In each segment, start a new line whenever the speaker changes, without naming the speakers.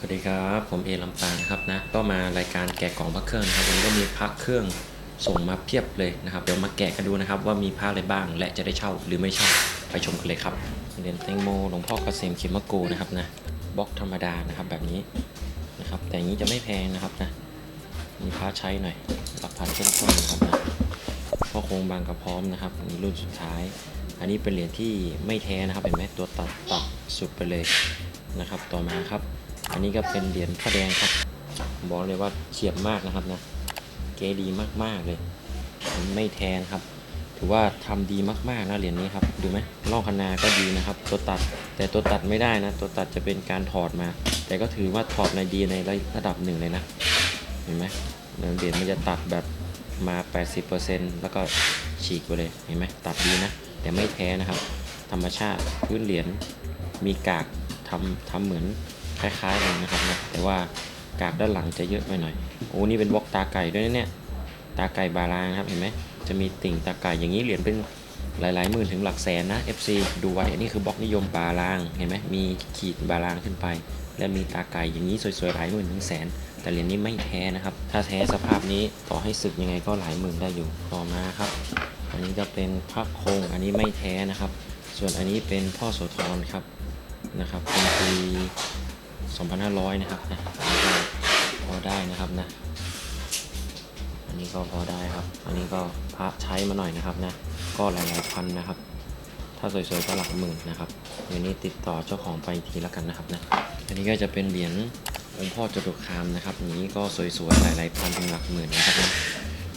สวัสดีครับ ผมเอลำปางครับนะก็มารายการแกะกล่องพระเครื่องนะครับวันนี้ก็มีพระเครื่องส่งมาเพียบเลยนะครับ เดี๋ยวมาแกะกันดูนะครับว่ามีพระอะไรบ้างและจะได้เช่าหรือไม่เช่าไปชมกันเลยครับเหรียญแตงโมหลวงพ่อเกษมเขมโกนะครับนะบล็อกธรรมดานะครับแบบนี้นะครับแต่อย่างนี้จะไม่แพงนะครับนะมีพระใช้หน่อยหลักพันต้นๆนะครับนะพ่อโคงบางกระพร้อมนะครับอันนี้รุ่นสุดท้าย อันนี้เป็นเหรียญที่ไม่แท้นะครับเห็นไหมตัวตัดตัดสุดไปเลยนะครับต่อมาครับ อันนี้ก็เป็นเหรียญพระแดงครับ บอกเลยว่าเฉียบมากนะครับนะ เก๋ดีมากๆเลย ไม่แทนครับ ถือว่าทำดีมากๆนะเหรียญนี้ครับ ดูไหมล่องคนาก็ดีนะครับ ตัวตัด แต่ตัวตัดไม่ได้นะ ตัวตัดจะเป็นการถอดมา แต่ก็ถือว่าถอดในดีในระดับหนึ่งเลยนะ เห็นไหมเหรียญมันจะตัดแบบมา 80%แล้วก็ฉีกไปเลย เห็นไหมตัดดีนะ แต่ไม่แท้นะครับ ธรรมชาติพื้นเหรียญมีกากทำทำเหมือน คล้ายๆกันนะครับนะแต่ว่ากากด้านหลังจะเยอะไปหน่อยโอ้นี่เป็นบล็อกตาไก่ด้วยนะเนี่ยตาไก่บาลางนะครับเห็นไหมจะมีติ่งตาไก่อย่างนี้เหรียญเป็นหลายๆหมื่นถึงหลักแสนนะ FC ดูไว้อันนี้คือบล็อกนิยมบาลางเห็นไหมมีขีดบาลางขึ้นไป และมีตาไก่อย่างนี้สวยๆหลายหมื่นถึงแสน แต่เหรียญนี้ไม่แท้นะครับ ถ้าแท้สภาพนี้ต่อให้สึกยังไงก็หลายหมื่นได้อยู่ต่อมาครับ อันนี้จะเป็นพระโคงอันนี้ไม่แท้นะครับ ส่วนอันนี้เป็นพ่อโสธรครับนะครับเป็นปี 2500 นะครับนะอันนี้ก็พอได้นะครับนะ อันนี้ก็พอได้ครับ อันนี้ก็พระใช้มาหน่อยนะครับนะ ก็หลายๆพันนะครับ ถ้าสวยๆก็หลักหมื่นนะครับเดี๋ยวนี้ติดต่อเจ้าของไปอีกทีแล้วกันนะครับนะ อันนี้ก็จะเป็นเหรียญองค์พ่อจตุคามนะครับนี้ก็สวยๆหลายๆพันถึงหลักหมื่นนะครับนะ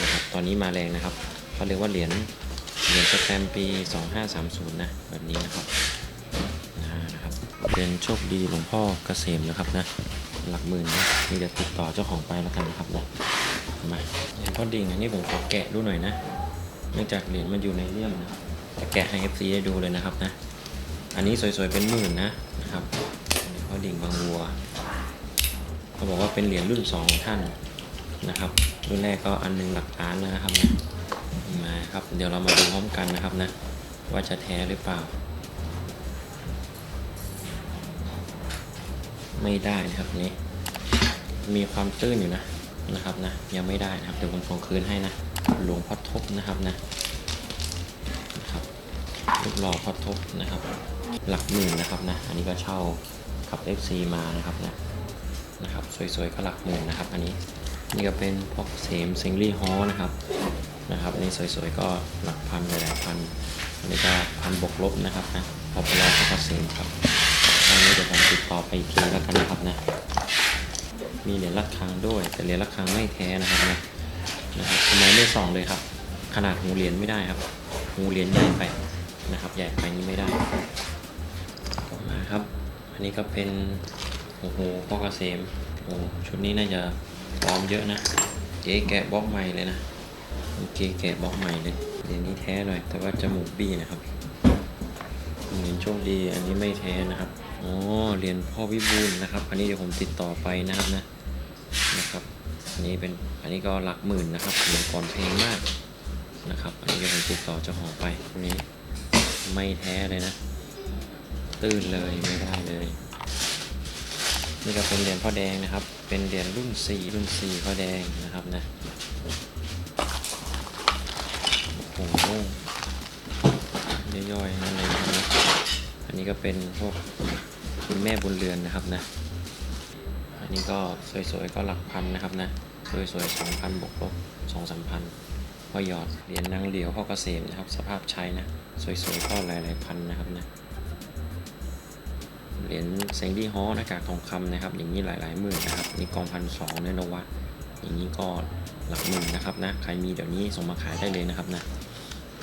นะครับ ตอนนี้มาแรงนะครับเขาเรียกว่าเหรียญเหรียญสแตมป์ปี2530 นะแบบนี้นะครับอ่านะครับ เป็นโชคดีหลวงพ่อเกษมนะครับนะ หลักหมื่นนะนี่จะติดต่อเจ้าของไปแล้วกันนะครับนะมาเหรียญพ่อดิ่งอันนี้ผมขอแกะดูหน่อยนะเนื่องจากเหรียญมันอยู่ในเลี่ยมนะจะแกะให้ FC ได้ดูเลยนะครับนะ อันนี้สวยๆเป็นหมื่นนะนะครับเหรียญพ่อดิ่งบางวัวเขาบอกว่าเป็นเหรียญรุ่นสองของท่านนะครับ รุ่นแรกก็อันหนึงหลักล้านนะครับนะมาครับเดี๋ยวเรามาดูพร้อมกันนะครับนะ ว่าจะแท้หรือเปล่า ไม่ได้นะครับนี้มีความตื้นอยู่นะนะครับนะยังไม่ได้นะครับเดี๋ยวผมส่งคืนให้นะหลวงพ่อทบนะครับนะนะครับรูปหล่อพ่อทบนะครับ หลักหมื่นนะครับนะอันนี้ก็เช่ากับ FC มานะครับนะนะครับสวยๆก็หลักหมื่นนะครับ อันนี้นี่ก็เป็นพวกเสมเซงลี่ฮอนะครับนะครับ อันนี้สวยๆก็หลักพันหลายพันอันนี้ก็พันบวกลบนะครับนะพอพลาก็เสมครับ อันนี้เดี๋ยวผมติดต่อไปอีกทีแล้วกันนะครับนะมีเหรียญระฆังด้วยแต่เหรียญระฆังไม่แท้นะครับนะนะครับทำไมไม่ส่องเลยครับ ขนาดหูเหรียญไม่ได้ครับ หูเหรียญใหญ่ไปนะครับ ใหญ่ไปนี่ไม่ได้ต่อมาครับ อันนี้ก็เป็นโอ้โหพ่อกเกษมโอ้ชุดนี้น่าจะพร้อมเยอะนะเก๋แกะบล็อกใหม่เลยนะเก๋แกะบล็อกใหม่เลยเหรียญนี้แท้หน่อยแต่ว่าจมูกบี้นะครับ เหรียญโชคดีอันนี้ไม่แท้นะครับอ๋อเหรียญพ่อวิบูลย์นะครับ อันนี้เดี๋ยวผมติดต่อไปนะครับนะนะครับอันนี้เป็นอันนี้ก็หลักหมื่นนะครับเหรียญก่อนเพลงมากนะครับ อันนี้เดี๋ยวผมติดต่อเจ้าของไปอันนี้ไม่แท้เลยนะ ตื้นเลยไม่ได้เลยนี่ก็เป็นเหรียญพ่อแดงนะครับ เป็นเหรียญรุ่น 4 รุ่น 4 พ่อแดงนะครับนะ โอ้โหย่อยๆนั่นเลย อันนี้ก็เป็นพวกคุณแม่บุญเรือนนะครับนะ อันนี้ก็สวยๆก็หลักพันนะครับนะ สวยๆสองพันบวกลบสองสามพันพ่อหยอดเหรียญนางเหลียวพ่อเกษมนะครับ สภาพใช้นะ สวยๆก็หลายๆพันนะครับนะ เหรียญเซงดี้ฮอหน้ากากทองคำนะครับ อย่างนี้หลายๆหมื่นนะครับ นี่กองพันสองเนี่ยนวะ อย่างนี้ก็หลักหมื่นนะครับนะ ใครมีเดี๋ยวนี้ส่งมาขายได้เลยนะครับนะ